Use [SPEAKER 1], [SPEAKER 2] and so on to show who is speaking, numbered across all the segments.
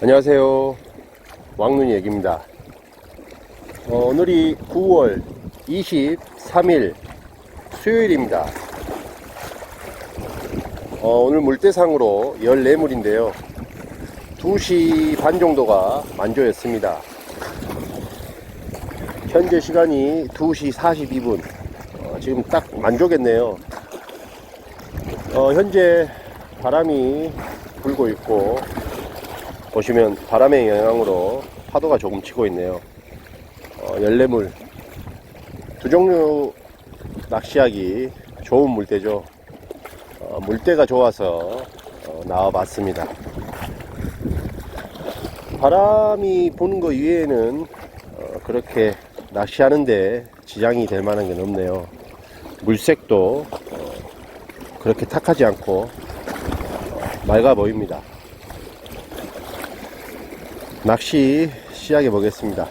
[SPEAKER 1] 안녕하세요. 왕눈이 얘기입니다. 어, 오늘이 9월 23일 수요일입니다. 어, 오늘 물대상으로 14물인데요. 2시 반 정도가 만조였습니다. 현재 시간이 2시 42분. 어, 지금 딱 만조겠네요. 어, 현재 바람이 불고 있고, 보시면 바람의 영향으로 파도가 조금 치고 있네요. 어, 열레물 두 종류 낚시하기 좋은 물대죠. 어, 물대가 좋아서 어, 나와봤습니다. 바람이 부는 것 이외에는 어, 그렇게 낚시하는데 지장이 될 만한 게 없네요. 물색도 어, 그렇게 탁하지 않고 어, 맑아 보입니다. 낚시 시작해 보겠습니다.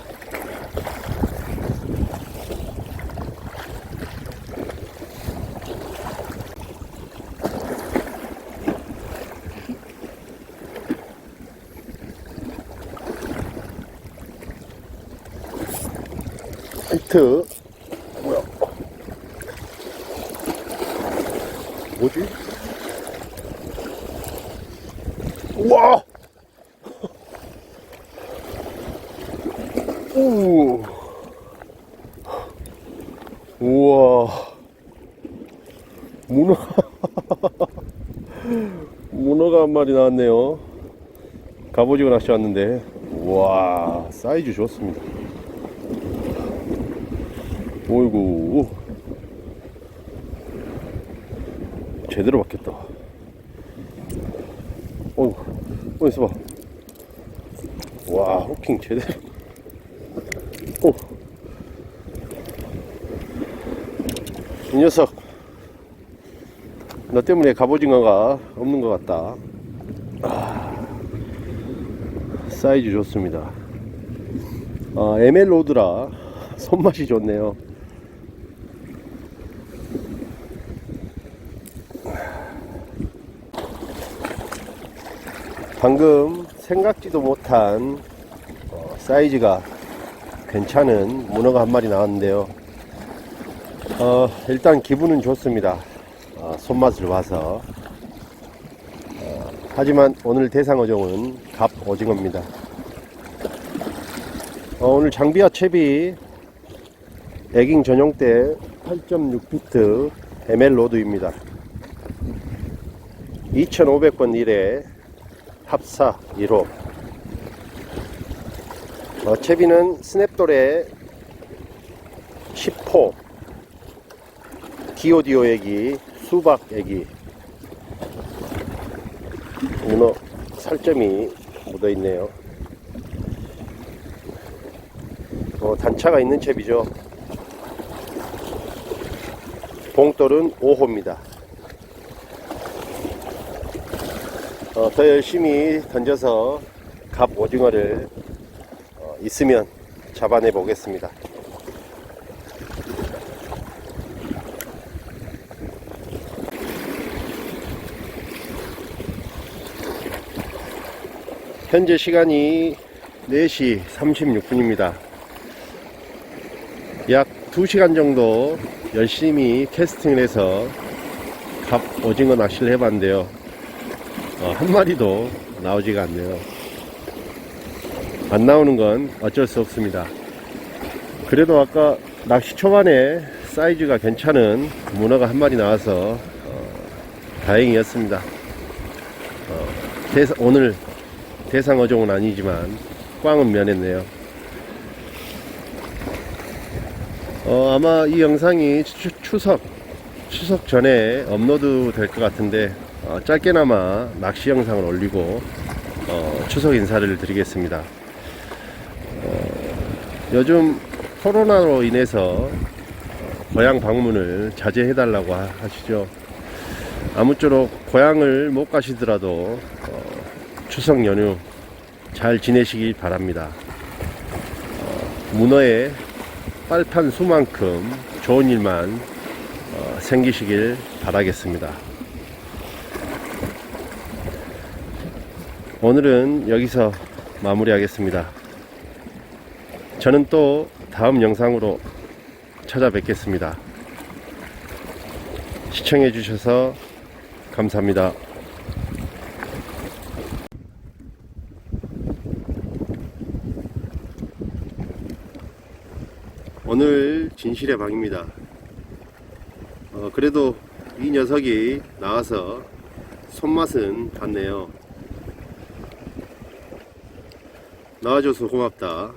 [SPEAKER 1] 하이트 뭐야? 뭐지? 우와! 우와. 문어. 문어가 한 마리 나왔네요. 갑오징어 낚시 왔는데. 우와. 사이즈 좋습니다. 오이구. 제대로 박혔다. 어우, 어디서 봐. 와, 호킹 제대로. 이 녀석. 너 때문에 갑오징어가 없는 것 같다. 아, 사이즈 좋습니다. 아, ML 로드라 손맛이 좋네요. 방금 생각지도 못한 어, 사이즈가 괜찮은 문어가 한 마리 나왔는데요. 어, 일단 기분은 좋습니다. 어, 손맛을 봐서. 어, 하지만 오늘 대상 어종은 갑 오징어입니다. 어, 오늘 장비와 채비 에깅 전용대 8.6피트 ML 로드입니다. 2,500번 1회 합사 1호 어, 채비는 스냅돌의 10호 디오디오 애기 수박 애기. 문어 살점이 묻어 있네요. 어, 단차가 있는 채비죠. 봉돌은 5호입니다. 어, 더 열심히 던져서 갑 오징어를 어, 있으면 잡아내 보겠습니다. 현재 시간이 4시 36분입니다. 약 2시간 정도 열심히 캐스팅을 해서 갑 오징어 낚시를 해봤는데요. 어, 한 마리도 나오지가 않네요. 안 나오는 건 어쩔 수 없습니다. 그래도 아까 낚시 초반에 사이즈가 괜찮은 문어가 한 마리 나와서 어, 다행이었습니다. 어, 오늘 대상 어종은 아니지만 꽝은 면했네요. 어, 아마 이 영상이 추, 추석 추석 전에 업로드 될 것 같은데 어, 짧게나마 낚시 영상을 올리고 어, 추석 인사를 드리겠습니다. 어, 요즘 코로나로 인해서 어, 고향 방문을 자제해 달라고 하- 하시죠. 아무쪼록 고향을 못 가시더라도 어, 추석 연휴 잘 지내시길 바랍니다. 어, 문어의 빨판 수만큼 좋은 일만 어, 생기시길 바라겠습니다. 오늘은 여기서 마무리하겠습니다. 저는 또 다음 영상으로 찾아뵙겠습니다. 시청해 주셔서 감사합니다. 오늘 진실의 방입니다. 어, 그래도 이 녀석이 나와서 손맛은 봤네요. 나와줘서 고맙다.